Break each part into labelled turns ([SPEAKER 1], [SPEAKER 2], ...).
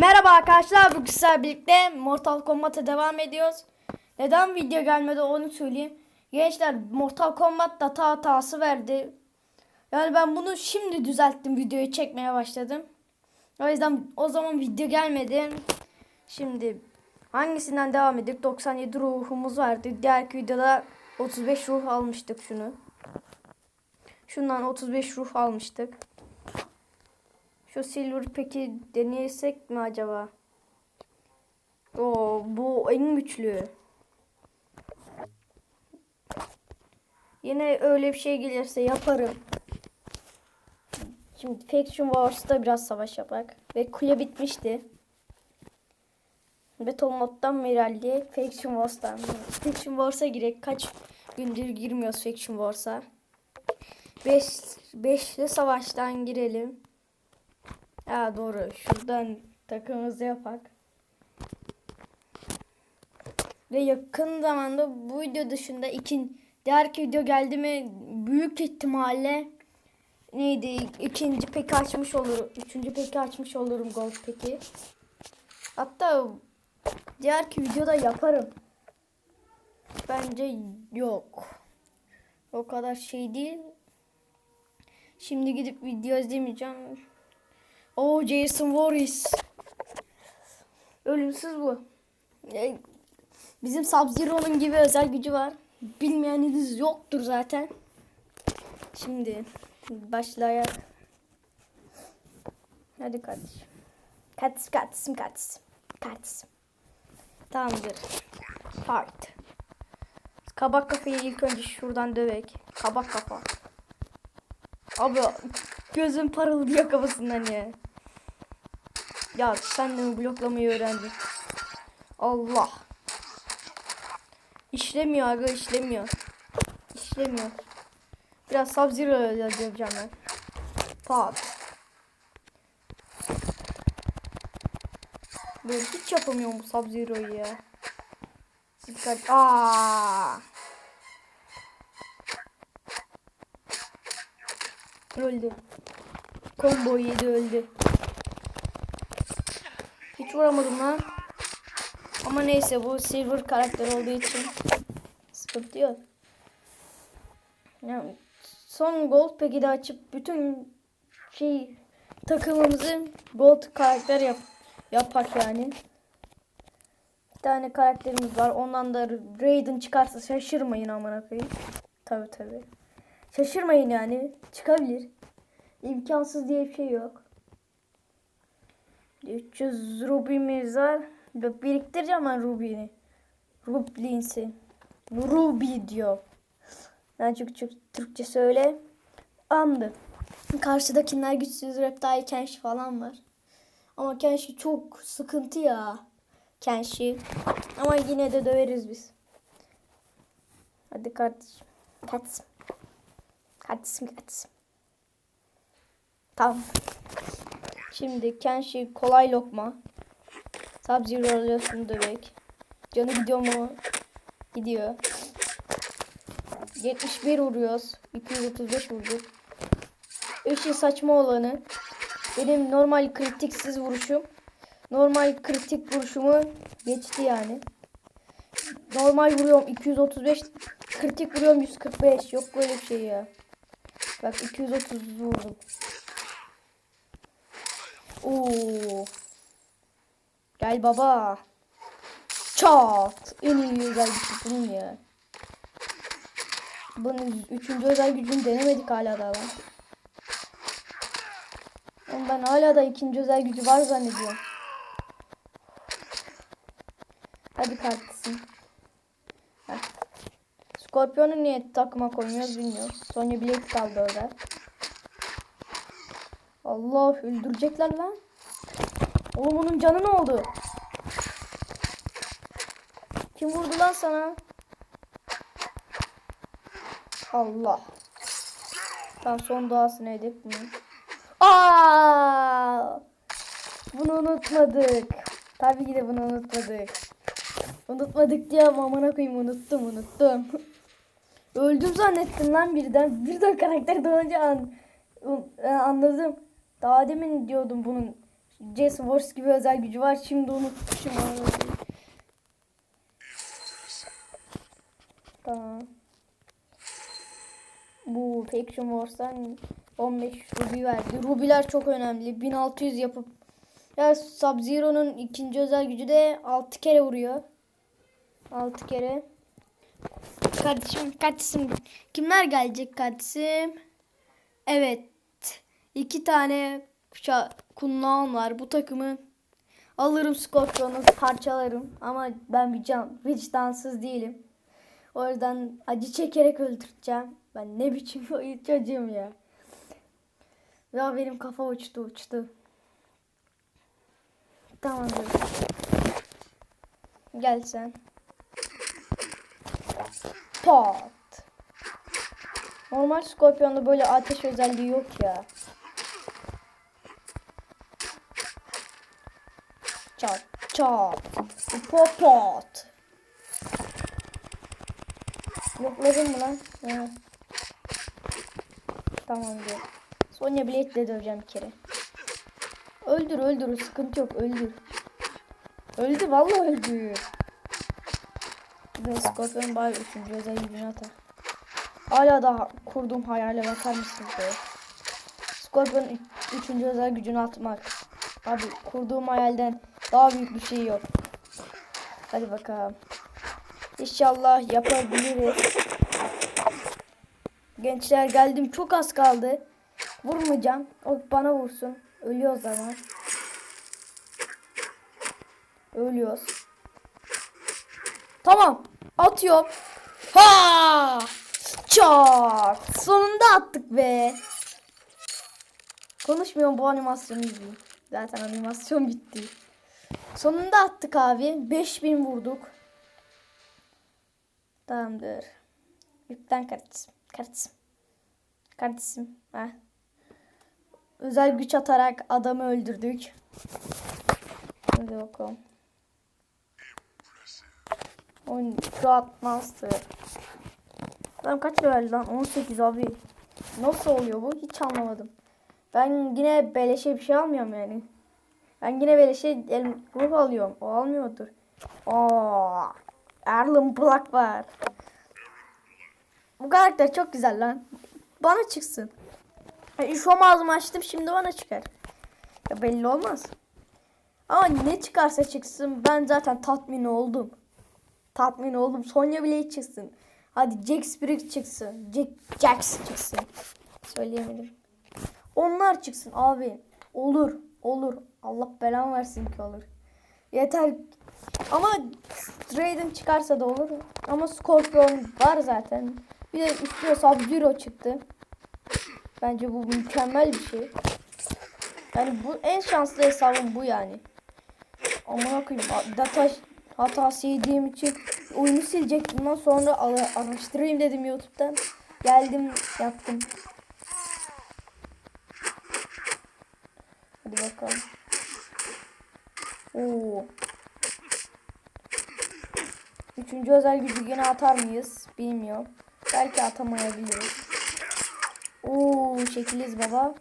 [SPEAKER 1] Merhaba arkadaşlar bugün sizlerle birlikte Mortal Kombat'a devam ediyoruz. Neden video gelmedi onu söyleyeyim. Gençler Mortal Kombat data hatası verdi. Yani ben bunu şimdi düzelttim videoyu çekmeye başladım. O yüzden o zaman video gelmedi. Şimdi hangisinden devam edip 97 ruhumuz vardı. Diğer videoda 35 ruh almıştık şunu. Şundan 35 ruh almıştık. Şu silver peki denesek mi acaba? Oo bu en güçlü. Yine öyle bir şey gelirse yaparım. Şimdi Faction Wars'ta biraz savaş yapak. Ve kule bitmişti. Beton moddan mı ilerleyek? Faction Wars'tan mı? Faction Wars'a girek. Kaç gündür girmiyoruz Faction Wars'a. 5 5'li savaştan girelim. Ha doğru. Şuradan takımımızı yapak. Ve yakın zamanda bu video dışında ikin diğer video geldi mi büyük ihtimalle neydi ikinci peki açmış olurum. Üçüncü peki açmış olurum gold peki. Hatta diğer ki videoda yaparım. Bence yok. O kadar şey değil. Şimdi gidip video izlemeyeceğim. O Jason Voorhees. Ölümsüz bu. Bizim Sub-Zero'nun gibi özel gücü var. Bilmeyeniniz yoktur zaten. Şimdi başlaya. Hadi kardeşim. Kardeşim kardeşim kardeşim. Kardeşim. Tamamdır. Fight. Kabak kafayı ilk önce şuradan dövek. Kabak kafa. Abi gözüm parıldıyor kafasından ya. Ya sen de mi bloklamayı öğrendin? Allah. İşlemiyor aga işlemiyor. İşlemiyor. Biraz Sub-Zero yapacağım ben. Pat. Böyle hiç yapamıyorum bu Sub-Zero'yu ya. Dikkat. Aa. Öldü. Combo yedi öldü. Hiç vuramadım lan. Ama neyse bu silver karakter olduğu için sıkıntı yok. Yani son gold peki de açıp bütün şey takımımızı gold karakter yap yapak yani. Bir tane karakterimiz var. Ondan da Raiden çıkarsa şaşırmayın amına koyayım. Tabi tabi. Şaşırmayın yani. Çıkabilir. İmkansız diye bir şey yok. 300 rubimiz var. Bak biriktireceğim ben rubini. Rublins'i. Ruby diyor. Ben çünkü çok Türkçe söyle. Andı. Karşıdakiler güçsüz Reptile Kenshi falan var. Ama Kenshi çok sıkıntı ya. Kenshi. Ama yine de döveriz biz. Hadi kardeşim. Kardeşim. Kardeşim kardeşim. Tamam. Şimdi Kenshi kolay lokma. Sub-Zero alıyorsun dövek. Canı gidiyor mu? Gidiyor. 71 vuruyoruz. 235 vurduk. İşin saçma olanı. Benim normal kritiksiz vuruşum. Normal kritik vuruşumu geçti yani. Normal vuruyorum 235. Kritik vuruyorum 145. Yok böyle bir şey ya. Bak 230 vurdum. Oo. Gel baba. Çat. En iyi özel gücü bunun ya. Bunun üçüncü özel gücünü denemedik hala da lan. Oğlum ben hala da ikinci özel gücü var zannediyorum. Hadi kardeşim. Heh. Niye takıma koymuyoruz bilmiyorum. Sonya bilek kaldı orada. Allah öldürecekler lan. Oğlum onun canı ne oldu? Kim vurdu lan sana? Allah. Tam son duasını edip mi? Aa! Bunu unutmadık. Tabii ki de bunu unutmadık. Unutmadık diye amına koyayım unuttum unuttum. Öldüm zannettim lan birden. Birden karakter doğunca an, an- anladım. Daha demin diyordum bunun Jason Wars gibi özel gücü var. Şimdi unutmuşum. onu. Tamam. Bu Faction Wars'tan 15 ruby verdi. Ruby'ler çok önemli. 1600 yapıp ya Sub-Zero'nun ikinci özel gücü de 6 kere vuruyor. 6 kere. Kardeşim, kardeşim kimler gelecek kardeşim? Evet. İki tane kuşa kunlağım var. Bu takımı alırım Scorpion'u parçalarım. Ama ben bir can, vicdansız değilim. O yüzden acı çekerek öldüreceğim. Ben ne biçim çocuğum ya. Ya benim kafa uçtu uçtu. Tamamdır. Gel sen. Pat. Normal Scorpion'da böyle ateş özelliği yok ya. Çat çat. Pop pat. Yokladın mı lan? Ha. Tamam diyor. Sonya Blade'le döveceğim bir kere. Öldür öldür sıkıntı yok öldür. Öldü vallahi öldü. Ve Scorpion bari üçüncü özel gücünü atar. Hala da kurduğum hayale bakar mısınız be? Scorpion üç- üçüncü özel gücünü atmak. Abi kurduğum hayalden daha büyük bir şey yok. Hadi bakalım. İnşallah yapabiliriz. Gençler geldim çok az kaldı. Vurmayacağım. O bana vursun. Ölüyoruz ama. Ölüyoruz. Tamam. Atıyorum. Ha! Çak! Sonunda attık be. Konuşmuyorum bu animasyonu izleyeyim. Zaten animasyon bitti. Sonunda attık abi. 5000 vurduk. Tamamdır. Yüklen kardeşim. Kardeşim. Kardeşim. Ha. Özel güç atarak adamı öldürdük. Hadi bakalım. On God Master. Adam kaç level lan? 18 abi. Nasıl oluyor bu? Hiç anlamadım. Ben yine beleşe bir şey almıyorum yani. Ben yine beleşe el, ruh alıyorum. O almıyordur. Aa, Erlen Black var. Bu karakter çok güzel lan. Bana çıksın. Yani şu ağzımı açtım şimdi bana çıkar. Ya belli olmaz. Ama ne çıkarsa çıksın ben zaten tatmin oldum. Tatmin oldum. Sonya bile çıksın. Hadi Jack Spirit çıksın. Jack Jax çıksın. Söyleyemedim. Onlar çıksın abi. Olur. Olur. Allah belan versin ki olur. Yeter. Ama Raiden çıkarsa da olur. Ama Scorpion var zaten. Bir de üstüne Sub-Zero çıktı. Bence bu mükemmel bir şey. Yani bu en şanslı hesabım bu yani. Aman koyayım data hatası yediğim için oyunu silecektim. Ondan sonra ara- araştırayım dedim YouTube'dan. Geldim yaptım. Hadi bakalım. Oo. Üçüncü özel gücü yine atar mıyız? Bilmiyorum. Belki atamayabiliriz. Oo şekiliz baba.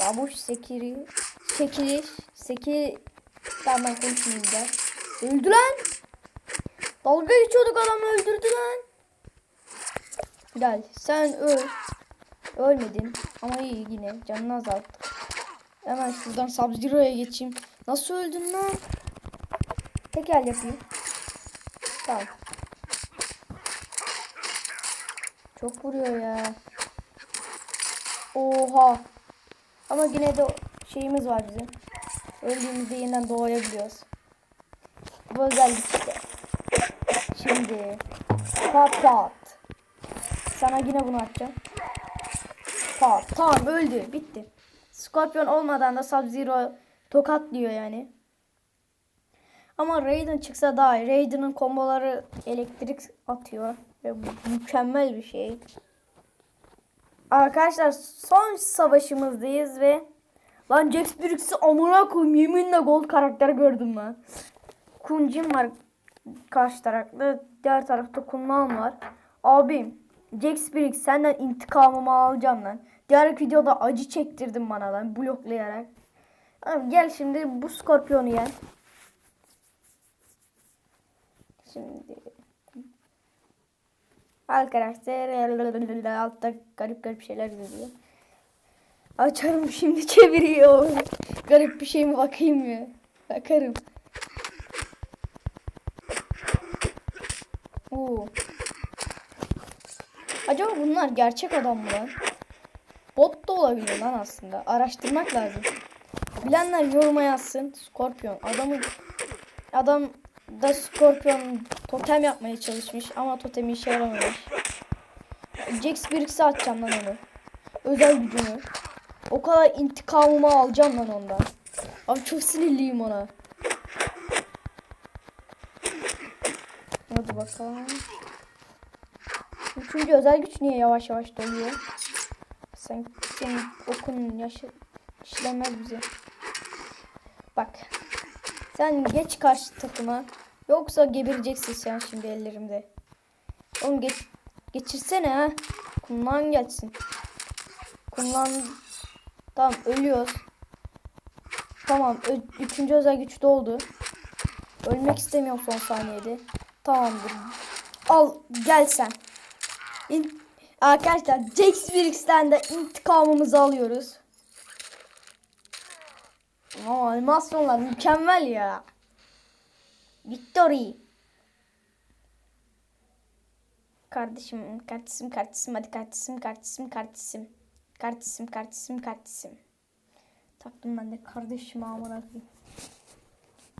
[SPEAKER 1] Babuş sekiri. Sekiliş. Seki. Tamam ben konuşmayayım da. Öldü lan. Dalga geçiyorduk adam öldürdü lan. Gel sen öl. Ölmedin ama iyi yine canını azalttı. Hemen şuradan Sub-Zero'ya geçeyim. Nasıl öldün lan? Tekel yapayım. Tamam. Çok vuruyor ya. Oha. Ama yine de şeyimiz var bizim. Öldüğümüzde yeniden doğabiliyoruz. Bu özellik işte. Şimdi pat pat. Sana yine bunu atacağım. Pat. Tamam öldü. Bitti. Scorpion olmadan da Sub-Zero tokatlıyor yani. Ama Raiden çıksa daha iyi. Raiden'ın komboları elektrik atıyor. Ve mükemmel bir şey. Arkadaşlar son savaşımızdayız ve Lan Jax Briggs'i amına koyayım yeminle gold karakter gördüm lan. Kuncim var karşı tarafta. Diğer tarafta Kunman var. Abim Jax Briggs senden intikamımı alacağım lan. Diğer videoda acı çektirdin bana lan bloklayarak. Tamam gel şimdi bu skorpiyonu yen. Şimdi Arkadaşlar altta garip garip şeyler yazıyor. Açarım şimdi çeviriyor. Garip bir şey mi bakayım mı? Bakarım. Oo. Acaba bunlar gerçek adam mı lan? Bot da olabilir lan aslında. Araştırmak lazım. Bilenler yoruma yazsın. Scorpion. Adamı adam da Scorpion totem yapmaya çalışmış ama totemi işe yaramamış. Jax Briggs'e atacağım lan onu. Özel gücünü. O kadar intikamımı alacağım lan ondan. Abi çok sinirliyim ona. Hadi bakalım. Üçüncü özel güç niye yavaş yavaş doluyor? Sen senin okun yaşı işlemez bize. Bak. Sen geç karşı takıma. Yoksa gebereceksin sen şimdi ellerimde. Oğlum geç, geçirsene ha. Kumlan gelsin. Kumlan. Tamam ölüyoruz. Tamam. Ö- üçüncü özel güç doldu. Ölmek istemiyorum son saniyede. Tamamdır. Al gel sen. İn- Arkadaşlar Jax Briggs'ten de intikamımızı alıyoruz. Aa, animasyonlar mükemmel ya. Victory. Kardeşim, kardeşim, kardeşim, hadi kardeşim, kardeşim, kardeşim. Kardeşim, kardeşim, kardeşim. Taktım ben de kardeşim amına.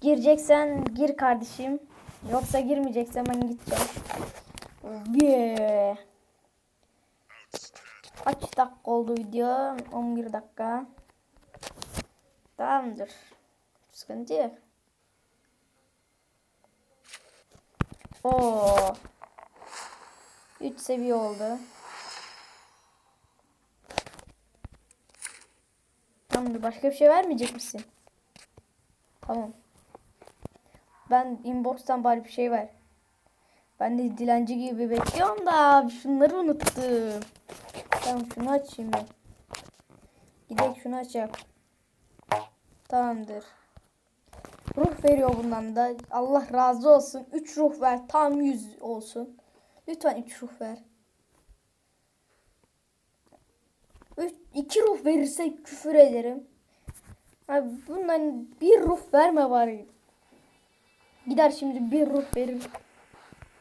[SPEAKER 1] Gireceksen gir kardeşim. Yoksa girmeyeceksen ben gideceğim. Yeah. Kaç dakika oldu video? 11 dakika. Tamamdır. Sıkıntı yok. Oo. 3 seviye oldu. Tamamdır. Başka bir şey vermeyecek misin? Tamam. Ben inbox'tan bari bir şey ver. Ben de dilenci gibi bekliyorum da şunları unuttum. Tamam şunu açayım ben. Gidelim şunu açalım. Tamamdır. Ruh veriyor bundan da. Allah razı olsun. 3 ruh ver. Tam 100 olsun. Lütfen 3 ruh ver. 2 ruh verirse küfür ederim. Abi bundan bir ruh verme bari. Gider şimdi bir ruh verir.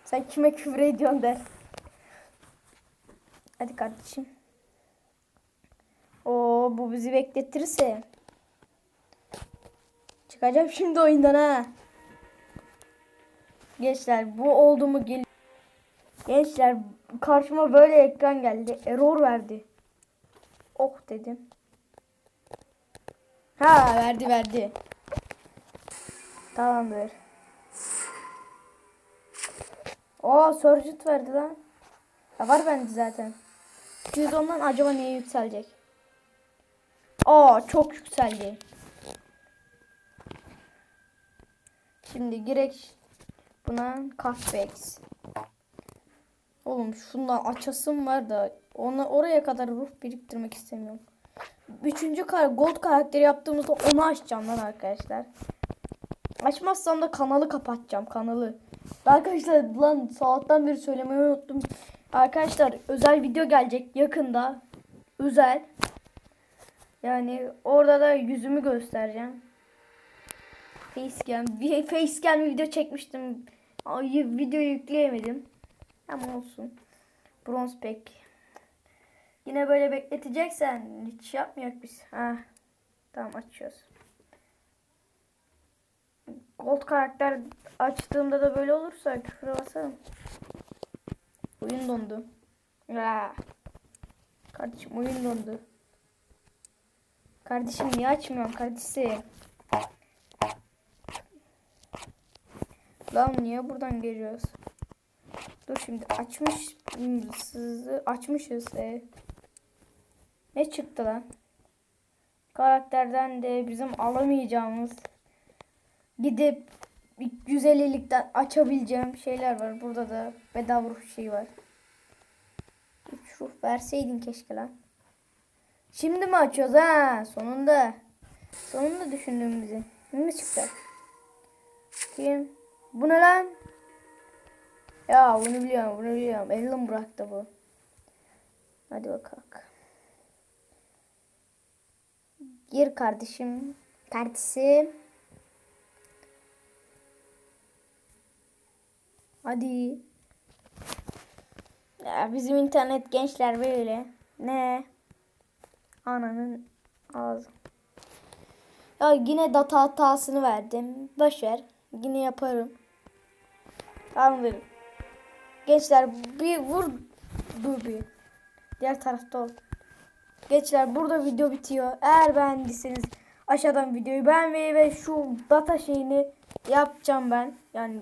[SPEAKER 1] Sen kime küfür ediyorsun der. Hadi kardeşim. Oo bu bizi bekletirse. Çıkacağım şimdi oyundan ha. Gençler bu oldu mu gel. Gençler karşıma böyle ekran geldi. Error verdi. Oh dedim. Ha verdi verdi. Tamamdır. Oo Surgeon verdi lan. Ha, var bende zaten. 210'dan acaba niye yükselecek? Aa çok yükseldi. Şimdi girek buna Cashbacks. Oğlum şundan açasım var da ona oraya kadar ruh biriktirmek istemiyorum. Üçüncü kar gold karakteri yaptığımızda onu açacağım lan arkadaşlar. Açmazsam da kanalı kapatacağım kanalı. Arkadaşlar lan saatten beri söylemeyi unuttum. Arkadaşlar özel video gelecek yakında. Özel. Yani orada da yüzümü göstereceğim. Facecam. Facecam video çekmiştim. Ay, video yükleyemedim. Ama olsun. Bronze pack. Yine böyle bekleteceksen hiç yapmayak biz. Ha. Tamam açıyoruz. Gold karakter açtığımda da böyle olursa küfür basarım. Oyun dondu. Kardeşim oyun dondu. Kardeşim niye açmıyorum kardeşim? Lan niye buradan geliyoruz? Dur şimdi açmış sızı açmışız. E. Ne çıktı lan? Karakterden de bizim alamayacağımız gidip 150'likten açabileceğim şeyler var. Burada da bedava ruh şey var. 3 ruh verseydin keşke lan. Şimdi mi açıyoruz ha? Sonunda. Sonunda düşündüğümüzü. Ne çıktı? Kim? Bu ne lan? Ya bunu biliyorum, bunu biliyorum. Elim bıraktı bu. Hadi bakalım. Gir kardeşim. Kardeşim. Hadi. Ya bizim internet gençler böyle. Ne? Ananın ağzı. Ya yine data hatasını verdim. Boşver. Yine yaparım. Tamamdır. Gençler bir vur. Dur bir. Diğer tarafta ol. Gençler burada video bitiyor. Eğer beğendiyseniz aşağıdan videoyu beğenmeyi ve şu data şeyini yapacağım ben. Yani